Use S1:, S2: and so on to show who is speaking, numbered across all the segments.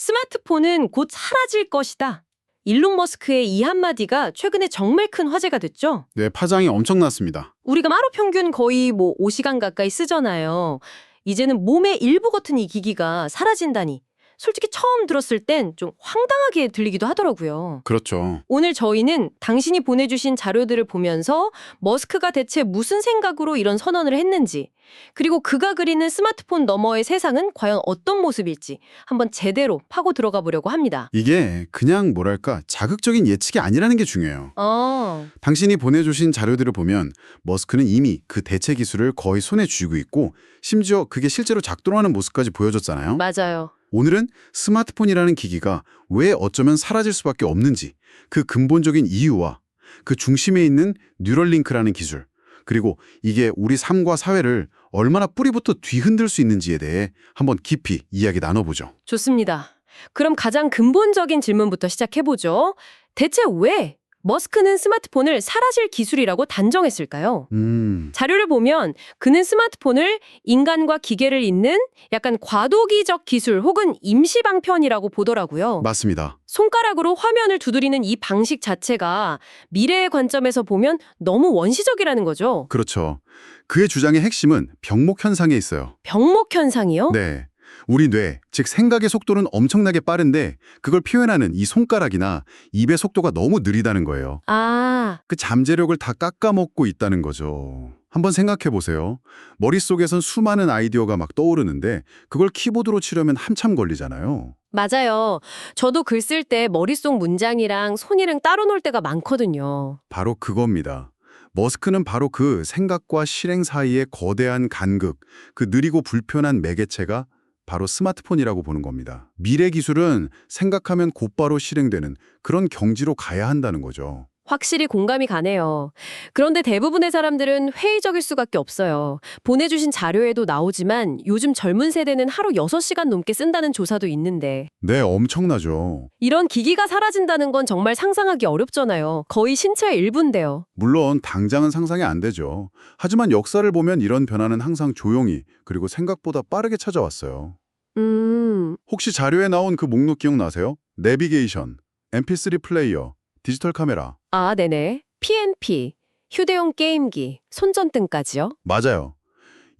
S1: 스마트폰은 곧 사라질 것이다. 일론 머스크의 이 한마디가 최근에 정말 큰 화제가 됐죠.
S2: 네, 파장이 엄청났습니다.
S1: 우리가 하루 평균 거의 뭐 5시간 가까이 쓰잖아요. 이제는 몸의 일부 같은 이 기기가 사라진다니. 솔직히 처음 들었을 땐 좀 황당하게 들리기도 하더라고요.
S2: 그렇죠.
S1: 오늘 저희는 당신이 보내주신 자료들을 보면서 머스크가 대체 무슨 생각으로 이런 선언을 했는지, 그리고 그가 그리는 스마트폰 너머의 세상은 과연 어떤 모습일지 한번 제대로 파고 들어가 보려고 합니다.
S2: 이게 그냥 뭐랄까 자극적인 예측이 아니라는 게 중요해요.
S1: 어,
S2: 당신이 보내주신 자료들을 보면 머스크는 이미 그 대체 기술을 거의 손에 쥐고 있고 심지어 그게 실제로 작동하는 모습까지 보여줬잖아요.
S1: 맞아요.
S2: 오늘은 스마트폰이라는 기기가 왜 어쩌면 사라질 수밖에 없는지 그 근본적인 이유와 그 중심에 있는 뉴럴링크라는 기술 그리고 이게 우리 삶과 사회를 얼마나 뿌리부터 뒤흔들 수 있는지에 대해 한번 깊이 이야기 나눠보죠.
S1: 좋습니다. 그럼 가장 근본적인 질문부터 시작해보죠. 대체 왜 머스크는 스마트폰을 사라질 기술이라고 단정했을까요?
S2: 음,
S1: 자료를 보면 그는 스마트폰을 인간과 기계를 잇는 약간 과도기적 기술 혹은 임시방편이라고 보더라고요.
S2: 맞습니다.
S1: 손가락으로 화면을 두드리는 이 방식 자체가 미래의 관점에서 보면 너무 원시적이라는 거죠.
S2: 그렇죠. 그의 주장의 핵심은 병목 현상에 있어요.
S1: 병목 현상이요?
S2: 네. 우리 뇌, 즉 생각의 속도는 엄청나게 빠른데 그걸 표현하는 이 손가락이나 입의 속도가 너무 느리다는 거예요.
S1: 아,
S2: 그 잠재력을 다 깎아먹고 있다는 거죠. 한번 생각해 보세요. 머릿속에선 수많은 아이디어가 막 떠오르는데 그걸 키보드로 치려면 한참 걸리잖아요.
S1: 맞아요. 저도 글 쓸 때 머릿속 문장이랑 손이랑 따로 놀 때가 많거든요.
S2: 바로 그겁니다. 머스크는 바로 그 생각과 실행 사이의 거대한 간극, 그 느리고 불편한 매개체가 바로 스마트폰이라고 보는 겁니다. 미래 기술은 생각하면 곧바로 실행되는 그런 경지로 가야 한다는 거죠.
S1: 확실히 공감이 가네요. 그런데 대부분의 사람들은 회의적일 수밖에 없어요. 보내주신 자료에도 나오지만 요즘 젊은 세대는 하루 6시간 넘게 쓴다는 조사도 있는데
S2: 네, 엄청나죠.
S1: 이런 기기가 사라진다는 건 정말 상상하기 어렵잖아요. 거의 신체의 일부인데요.
S2: 물론 당장은 상상이 안 되죠. 하지만 역사를 보면 이런 변화는 항상 조용히 그리고 생각보다 빠르게 찾아왔어요.
S1: 음,
S2: 혹시 자료에 나온 그 목록 기억나세요? 내비게이션, mp3 플레이어, 디지털 카메라.
S1: 아, 네네. PNP, 휴대용 게임기, 손전등까지요?
S2: 맞아요.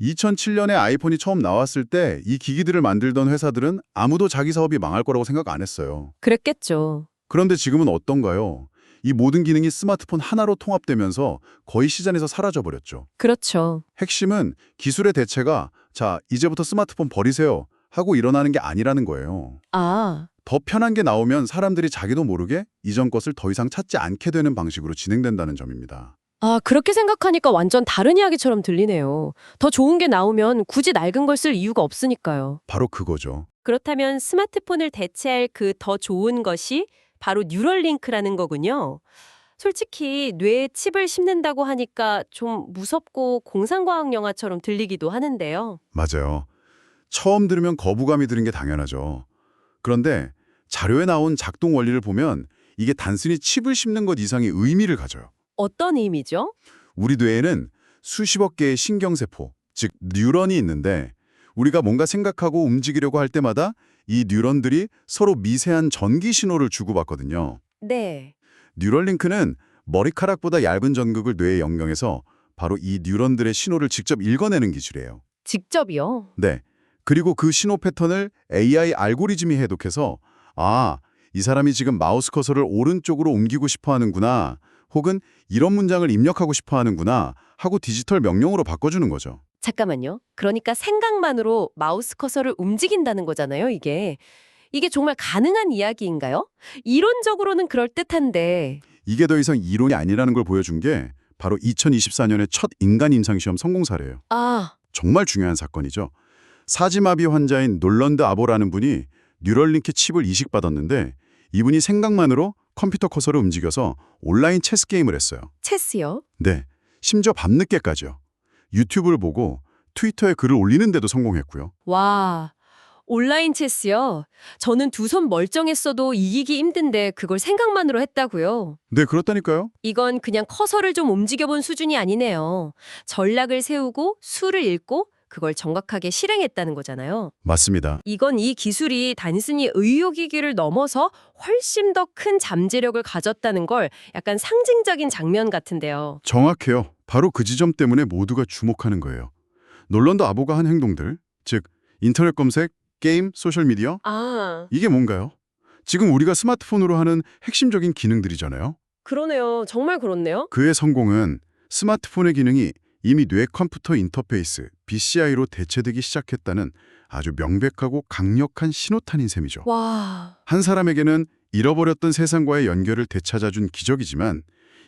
S2: 2007년에 아이폰이 처음 나왔을 때 이 기기들을 만들던 회사들은 아무도 자기 사업이 망할 거라고 생각 안 했어요.
S1: 그랬겠죠.
S2: 그런데 지금은 어떤가요? 이 모든 기능이 스마트폰 하나로 통합되면서 거의 시장에서 사라져버렸죠.
S1: 그렇죠.
S2: 핵심은 기술의 대체가 자, 이제부터 스마트폰 버리세요 하고 일어나는 게 아니라는 거예요.
S1: 아,
S2: 더 편한 게 나오면 사람들이 자기도 모르게 이전 것을 더 이상 찾지 않게 되는 방식으로 진행된다는 점입니다.
S1: 아, 그렇게 생각하니까 완전 다른 이야기처럼 들리네요. 더 좋은 게 나오면 굳이 낡은 걸 쓸 이유가 없으니까요.
S2: 바로 그거죠.
S1: 그렇다면 스마트폰을 대체할 그 더 좋은 것이 바로 뉴럴링크라는 거군요. 솔직히 뇌에 칩을 심는다고 하니까 좀 무섭고 공상과학 영화처럼 들리기도 하는데요.
S2: 맞아요. 처음 들으면 거부감이 드는 게 당연하죠. 그런데 자료에 나온 작동 원리를 보면 이게 단순히 칩을 심는 것 이상의 의미를 가져요.
S1: 어떤 의미죠?
S2: 우리 뇌에는 수십억 개의 신경세포, 즉 뉴런이 있는데 우리가 뭔가 생각하고 움직이려고 할 때마다 이 뉴런들이 서로 미세한 전기 신호를 주고받거든요.
S1: 네.
S2: 뉴럴링크는 머리카락보다 얇은 전극을 뇌에 연결해서 바로 이 뉴런들의 신호를 직접 읽어내는 기술이에요.
S1: 직접이요.
S2: 네. 그리고 그 신호 패턴을 AI 알고리즘이 해독해서 아, 이 사람이 지금 마우스 커서를 오른쪽으로 옮기고 싶어 하는구나. 혹은 이런 문장을 입력하고 싶어 하는구나 하고 디지털 명령으로 바꿔주는 거죠.
S1: 잠깐만요. 그러니까 생각만으로 마우스 커서를 움직인다는 거잖아요, 이게. 이게 정말 가능한 이야기인가요? 이론적으로는 그럴듯한데.
S2: 이게 더 이상 이론이 아니라는 걸 보여준 게 바로 2024년의 첫 인간 임상시험 성공 사례예요.
S1: 아,
S2: 정말 중요한 사건이죠. 사지마비 환자인 놀런드 아보라는 분이 뉴럴링크 칩을 이식받았는데 이분이 생각만으로 컴퓨터 커서를 움직여서 온라인 체스 게임을 했어요.
S1: 체스요?
S2: 네, 심지어 밤늦게까지요. 유튜브를 보고 트위터에 글을 올리는데도 성공했고요.
S1: 와, 온라인 체스요? 저는 두 손 멀쩡했어도 이기기 힘든데 그걸 생각만으로 했다고요.
S2: 네, 그렇다니까요.
S1: 이건 그냥 커서를 좀 움직여본 수준이 아니네요. 전략을 세우고 수를 읽고 그걸 정확하게 실행했다는 거잖아요.
S2: 맞습니다.
S1: 이건 이 기술이 단순히 의료기기를 넘어서 훨씬 더 큰 잠재력을 가졌다는 걸 약간 상징적인 장면 같은데요.
S2: 정확해요. 바로 그 지점 때문에 모두가 주목하는 거예요. 놀런더 아보가 한 행동들, 즉 인터넷 검색, 게임, 소셜미디어
S1: 아,
S2: 이게 뭔가요? 지금 우리가 스마트폰으로 하는 핵심적인 기능들이잖아요.
S1: 그러네요. 정말 그렇네요.
S2: 그의 성공은 스마트폰의 기능이 이미 뇌 컴퓨터 인터페이스 BCI로 대체되기 시작했다는 아주 명백하고 강력한 신호탄인 셈이죠.
S1: 와,
S2: 한 사람에게는 잃어버렸던 세상과의 연결을 되찾아준 기적이지만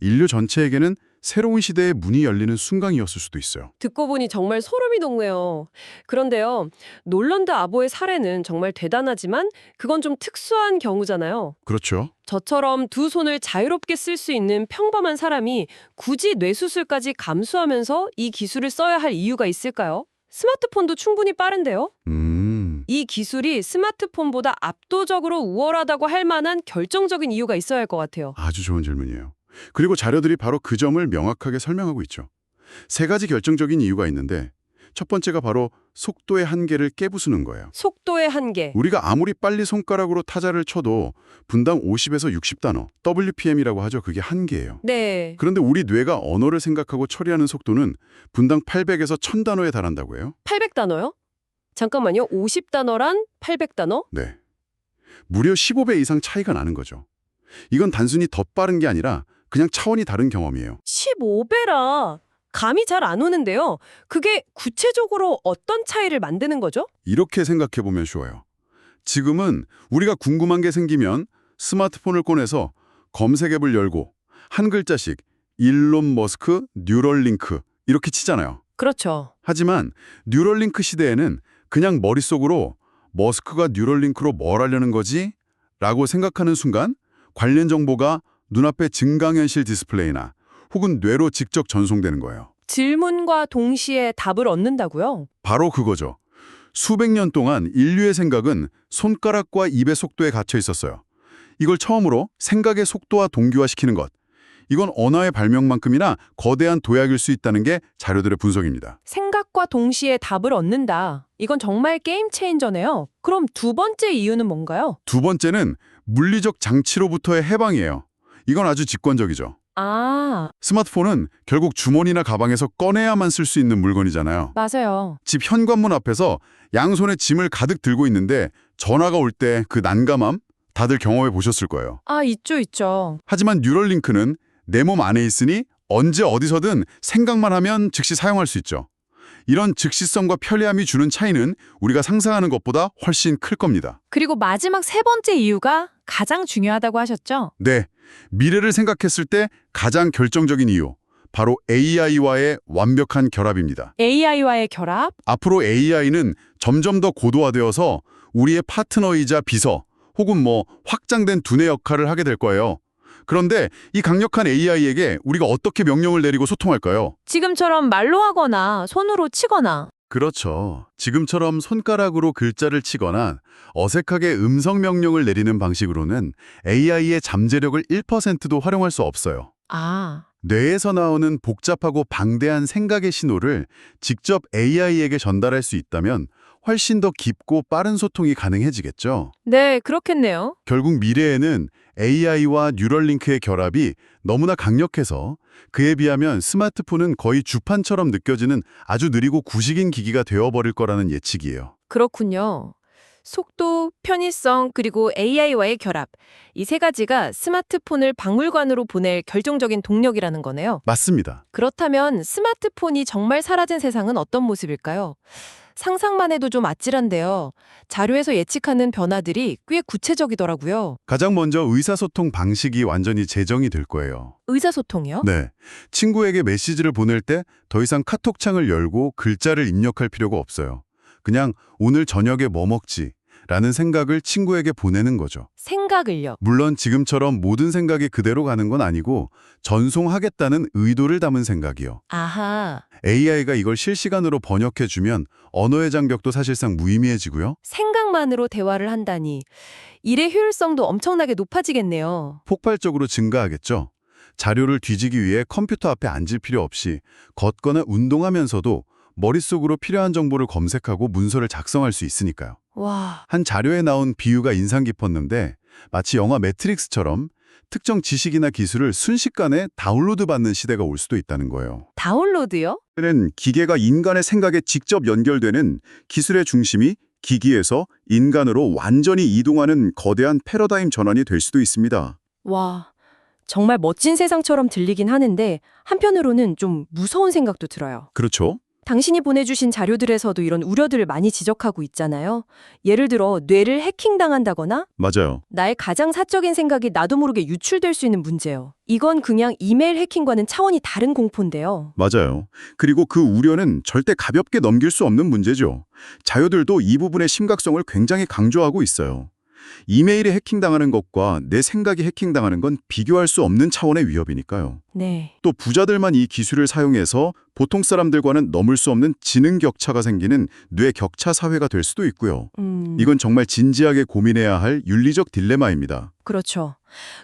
S2: 인류 전체에게는 새로운 시대의 문이 열리는 순간이었을 수도 있어요.
S1: 듣고 보니 정말 소름이 돋네요. 그런데요, 놀런드 아보의 사례는 정말 대단하지만 그건 좀 특수한 경우잖아요.
S2: 그렇죠.
S1: 저처럼 두 손을 자유롭게 쓸 수 있는 평범한 사람이 굳이 뇌수술까지 감수하면서 이 기술을 써야 할 이유가 있을까요? 스마트폰도 충분히 빠른데요?
S2: 음,
S1: 이 기술이 스마트폰보다 압도적으로 우월하다고 할 만한 결정적인 이유가 있어야 할 것 같아요.
S2: 아주 좋은 질문이에요. 그리고 자료들이 바로 그 점을 명확하게 설명하고 있죠. 세 가지 결정적인 이유가 있는데 첫 번째가 바로 속도의 한계를 깨부수는 거예요.
S1: 속도의 한계.
S2: 우리가 아무리 빨리 손가락으로 타자를 쳐도 분당 50에서 60단어, WPM이라고 하죠. 그게 한계예요.
S1: 네.
S2: 그런데 우리 뇌가 언어를 생각하고 처리하는 속도는 분당 800에서 1000단어에 달한다고 해요.
S1: 800단어요? 잠깐만요. 50단어란 800단어?
S2: 네. 무려 15배 이상 차이가 나는 거죠. 이건 단순히 더 빠른 게 아니라 그냥 차원이 다른 경험이에요.
S1: 15배라. 감이 잘 안 오는데요. 그게 구체적으로 어떤 차이를 만드는 거죠?
S2: 이렇게 생각해 보면 쉬워요. 지금은 우리가 궁금한 게 생기면 스마트폰을 꺼내서 검색 앱을 열고 한 글자씩 일론 머스크 뉴럴링크 이렇게 치잖아요.
S1: 그렇죠.
S2: 하지만 뉴럴링크 시대에는 그냥 머릿속으로 머스크가 뉴럴링크로 뭘 하려는 거지? 라고 생각하는 순간 관련 정보가 눈앞에 증강현실 디스플레이나 혹은 뇌로 직접 전송되는 거예요.
S1: 질문과 동시에 답을 얻는다고요?
S2: 바로 그거죠. 수백 년 동안 인류의 생각은 손가락과 입의 속도에 갇혀 있었어요. 이걸 처음으로 생각의 속도와 동기화시키는 것. 이건 언어의 발명만큼이나 거대한 도약일 수 있다는 게 자료들의 분석입니다.
S1: 생각과 동시에 답을 얻는다. 이건 정말 게임 체인저네요. 그럼 두 번째 이유는 뭔가요?
S2: 두 번째는 물리적 장치로부터의 해방이에요. 이건 아주 직관적이죠.
S1: 아,
S2: 스마트폰은 결국 주머니나 가방에서 꺼내야만 쓸 수 있는 물건이잖아요.
S1: 맞아요.
S2: 집 현관문 앞에서 양손에 짐을 가득 들고 있는데 전화가 올 때 그 난감함 다들 경험해 보셨을 거예요.
S1: 아, 있죠, 있죠.
S2: 하지만 뉴럴링크는 내 몸 안에 있으니 언제 어디서든 생각만 하면 즉시 사용할 수 있죠. 이런 즉시성과 편리함이 주는 차이는 우리가 상상하는 것보다 훨씬 클 겁니다.
S3: 그리고 마지막 세 번째 이유가 가장 중요하다고 하셨죠?
S2: 네, 미래를 생각했을 때 가장 결정적인 이유, 바로 AI와의 완벽한 결합입니다.
S3: AI와의 결합?
S2: 앞으로 AI는 점점 더 고도화되어서 우리의 파트너이자 비서 혹은 뭐 확장된 두뇌 역할을 하게 될 거예요. 그런데 이 강력한 AI에게 우리가 어떻게 명령을 내리고 소통할까요?
S3: 지금처럼 말로 하거나 손으로 치거나
S2: 그렇죠. 지금처럼 손가락으로 글자를 치거나 어색하게 음성 명령을 내리는 방식으로는 AI의 잠재력을 1%도 활용할 수 없어요.
S3: 아,
S2: 뇌에서 나오는 복잡하고 방대한 생각의 신호를 직접 AI에게 전달할 수 있다면 훨씬 더 깊고 빠른 소통이 가능해지겠죠.
S3: 네, 그렇겠네요.
S2: 결국 미래에는 AI와 뉴럴링크의 결합이 너무나 강력해서 그에 비하면 스마트폰은 거의 주판처럼 느껴지는 아주 느리고 구식인 기기가 되어버릴 거라는 예측이에요.
S3: 그렇군요. 속도, 편의성, 그리고 AI와의 결합. 이 세 가지가 스마트폰을 박물관으로 보낼 결정적인 동력이라는 거네요.
S2: 맞습니다.
S3: 그렇다면 스마트폰이 정말 사라진 세상은 어떤 모습일까요? 상상만 해도 좀 아찔한데요. 자료에서 예측하는 변화들이 꽤 구체적이더라고요.
S2: 가장 먼저 의사소통 방식이 완전히 재정이 될 거예요.
S3: 의사소통이요?
S2: 네. 친구에게 메시지를 보낼 때 더 이상 카톡창을 열고 글자를 입력할 필요가 없어요. 그냥 오늘 저녁에 뭐 먹지? 라는 생각을 친구에게 보내는 거죠.
S3: 생각을요.
S2: 물론 지금처럼 모든 생각이 그대로 가는 건 아니고 전송하겠다는 의도를 담은 생각이요.
S3: 아하.
S2: AI가 이걸 실시간으로 번역해주면 언어의 장벽도 사실상 무의미해지고요.
S3: 생각만으로 대화를 한다니. 일의 효율성도 엄청나게 높아지겠네요.
S2: 폭발적으로 증가하겠죠. 자료를 뒤지기 위해 컴퓨터 앞에 앉을 필요 없이 걷거나 운동하면서도
S4: 머릿속으로 필요한 정보를 검색하고 문서를 작성할 수 있으니까요.
S1: 와,
S4: 한 자료에 나온 비유가 인상 깊었는데 마치 영화 매트릭스처럼 특정 지식이나 기술을 순식간에 다운로드 받는 시대가 올 수도 있다는 거예요.
S1: 다운로드요?
S2: 는 기계가 인간의 생각에 직접 연결되는 기술의 중심이 기기에서 인간으로 완전히 이동하는 거대한 패러다임 전환이 될 수도 있습니다.
S1: 와, 정말 멋진 세상처럼 들리긴 하는데 한편으로는 좀 무서운 생각도 들어요.
S2: 그렇죠?
S1: 당신이 보내주신 자료들에서도 이런 우려들을 많이 지적하고 있잖아요. 예를 들어 뇌를 해킹당한다거나
S2: 맞아요.
S1: 나의 가장 사적인 생각이 나도 모르게 유출될 수 있는 문제요. 이건 그냥 이메일 해킹과는 차원이 다른 공포인데요.
S2: 맞아요. 그리고 그 우려는 절대 가볍게 넘길 수 없는 문제죠. 자료들도 이 부분의 심각성을 굉장히 강조하고 있어요. 이메일이 해킹당하는 것과 내 생각이 해킹당하는 건 비교할 수 없는 차원의 위협이니까요.
S1: 네.
S2: 또 부자들만 이 기술을 사용해서 보통 사람들과는 넘을 수 없는 지능 격차가 생기는 뇌 격차 사회가 될 수도 있고요.
S1: 음,
S2: 이건 정말 진지하게 고민해야 할 윤리적 딜레마입니다.
S1: 그렇죠.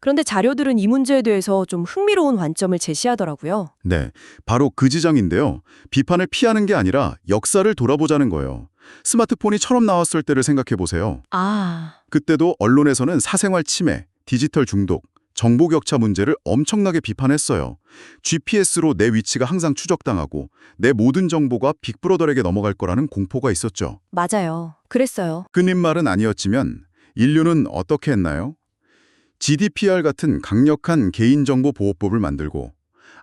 S1: 그런데 자료들은 이 문제에 대해서 좀 흥미로운 관점을 제시하더라고요.
S2: 네, 바로 그 지장인데요. 비판을 피하는 게 아니라 역사를 돌아보자는 거예요. 스마트폰이 처음 나왔을 때를 생각해 보세요.
S1: 아,
S2: 그때도 언론에서는 사생활 침해, 디지털 중독, 정보 격차 문제를 엄청나게 비판했어요. GPS로 내 위치가 항상 추적당하고 내 모든 정보가 빅브로더에게 넘어갈 거라는 공포가 있었죠.
S1: 맞아요. 그랬어요.
S2: 끊임 말은 아니었지만 인류는 어떻게 했나요? GDPR 같은 강력한 개인정보 보호법을 만들고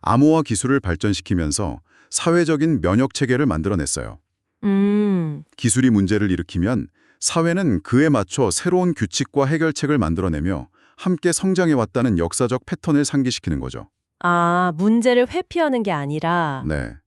S2: 암호화 기술을 발전시키면서 사회적인 면역 체계를 만들어냈어요.
S1: 음,
S2: 기술이 문제를 일으키면 사회는 그에 맞춰 새로운 규칙과 해결책을 만들어내며 함께 성장해왔다는 역사적 패턴을 상기시키는 거죠.
S1: 아, 문제를 회피하는 게 아니라
S2: 네.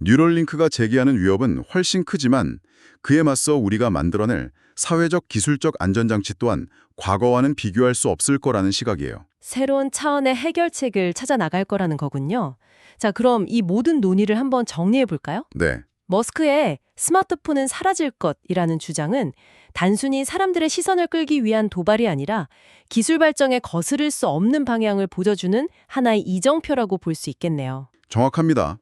S2: 뉴럴링크가 제기하는 위협은 훨씬 크지만 그에 맞서 우리가 만들어낼 사회적 기술적 안전장치 또한 과거와는 비교할 수 없을 거라는 시각이에요.
S1: 새로운 차원의 해결책을 찾아 나갈 거라는 거군요. 자, 그럼 이 모든 논의를 한번 정리해 볼까요?
S2: 네.
S1: 머스크의 스마트폰은 사라질 것이라는 주장은 단순히 사람들의 시선을 끌기 위한 도발이 아니라 기술 발전에 거스를 수 없는 방향을 보여주는 하나의 이정표라고 볼 수 있겠네요.
S2: 정확합니다.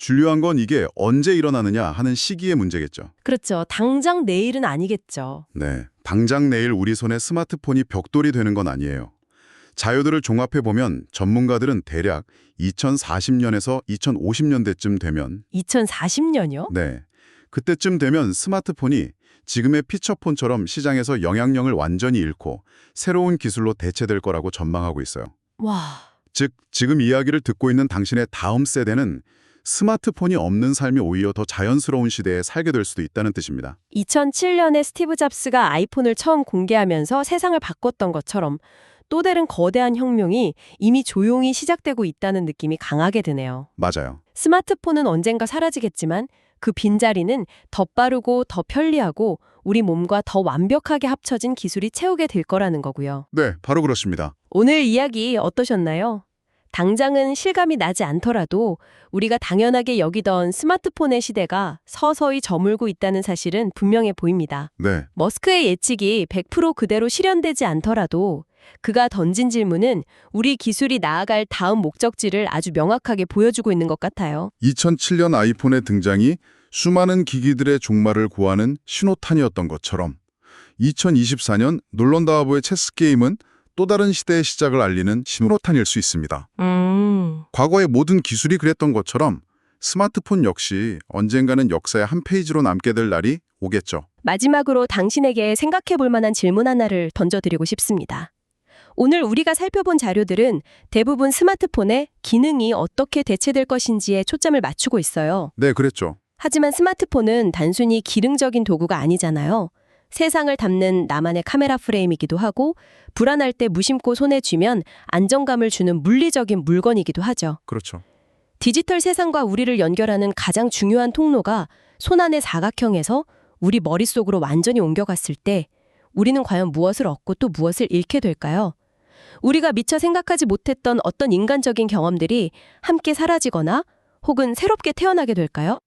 S2: 중요한 건 이게 언제 일어나느냐 하는 시기의 문제겠죠.
S1: 그렇죠. 당장 내일은 아니겠죠.
S2: 네. 당장 내일 우리 손에 스마트폰이 벽돌이 되는 건 아니에요. 자료들을 종합해보면 전문가들은 대략 2040년에서 2050년대쯤 되면
S1: 2040년이요?
S2: 네. 그때쯤 되면 스마트폰이 지금의 피처폰처럼 시장에서 영향력을 완전히 잃고 새로운 기술로 대체될 거라고 전망하고 있어요.
S1: 와,
S2: 즉, 지금 이야기를 듣고 있는 당신의 다음 세대는 스마트폰이 없는 삶이 오히려 더 자연스러운 시대에 살게 될 수도 있다는 뜻입니다.
S1: 2007년에 스티브 잡스가 아이폰을 처음 공개하면서 세상을 바꿨던 것처럼 또 다른 거대한 혁명이 이미 조용히 시작되고 있다는 느낌이 강하게 드네요.
S2: 맞아요.
S1: 스마트폰은 언젠가 사라지겠지만 그 빈자리는 더 빠르고 더 편리하고 우리 몸과 더 완벽하게 합쳐진 기술이 채우게 될 거라는 거고요.
S2: 네, 바로 그렇습니다.
S1: 오늘 이야기 어떠셨나요? 당장은 실감이 나지 않더라도 우리가 당연하게 여기던 스마트폰의 시대가 서서히 저물고 있다는 사실은 분명해 보입니다.
S2: 네,
S1: 머스크의 예측이 100% 그대로 실현되지 않더라도 그가 던진 질문은 우리 기술이 나아갈 다음 목적지를 아주 명확하게 보여주고 있는 것 같아요.
S2: 2007년 아이폰의 등장이 수많은 기기들의 종말을 구하는 신호탄이었던 것처럼 2024년 놀런다하보의 체스 게임은 또 다른 시대의 시작을 알리는 신호탄일 수 있습니다.
S1: 음,
S2: 과거의 모든 기술이 그랬던 것처럼 스마트폰 역시 언젠가는 역사의 한 페이지로 남게 될 날이 오겠죠.
S1: 마지막으로 당신에게 생각해 볼 만한 질문 하나를 던져드리고 싶습니다. 오늘 우리가 살펴본 자료들은 대부분 스마트폰의 기능이 어떻게 대체될 것인지에 초점을 맞추고 있어요.
S2: 네, 그랬죠.
S1: 하지만 스마트폰은 단순히 기능적인 도구가 아니잖아요. 세상을 담는 나만의 카메라 프레임이기도 하고 불안할 때 무심코 손에 쥐면 안정감을 주는 물리적인 물건이기도 하죠.
S2: 그렇죠.
S1: 디지털 세상과 우리를 연결하는 가장 중요한 통로가 손안의 사각형에서 우리 머릿속으로 완전히 옮겨갔을 때 우리는 과연 무엇을 얻고 또 무엇을 잃게 될까요? 우리가 미처 생각하지 못했던 어떤 인간적인 경험들이 함께 사라지거나 혹은 새롭게 태어나게 될까요?